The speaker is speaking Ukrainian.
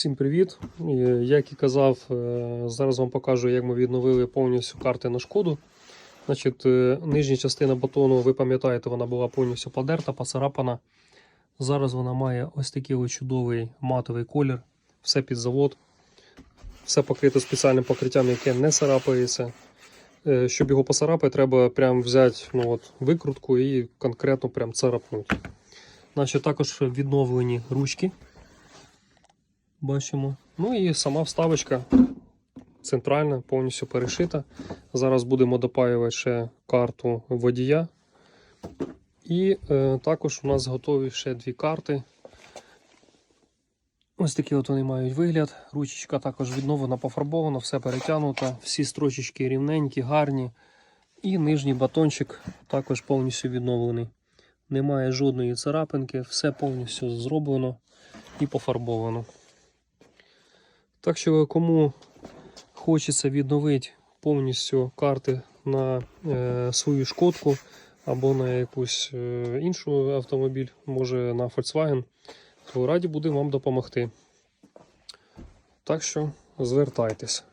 Всім привіт! Як і казав, е, зараз вам покажу, як ми відновили повністю карти на шкоду. Значить, е, Нижня частина батону, ви пам'ятаєте, вона була повністю подерта, поцарапана. Зараз вона має ось такий чудовий матовий колір, все під завод, все покрито спеціальним покриттям, яке не царапається. Е, Щоб його поцарапати, треба прям взяти ну, от, викрутку і конкретно прям царапнути. Значить, також відновлені ручки. Бачимо. Ну і сама вставочка центральна, повністю перешита. Зараз будемо допаювати ще карту водія. І е, також у нас готові ще дві карти. Ось такі от вони мають вигляд. Ручечка також відновлена, пофарбована, все перетягнуто, всі строчечки рівненькі, гарні. І нижній батончик також повністю відновлений. Немає жодної царапинки, все повністю зроблено і пофарбовано. Так що, кому хочеться відновити повністю карти на е, свою шкодку або на якусь е, іншу автомобіль, може на Volkswagen, то раді будемо вам допомогти. Так що звертайтесь.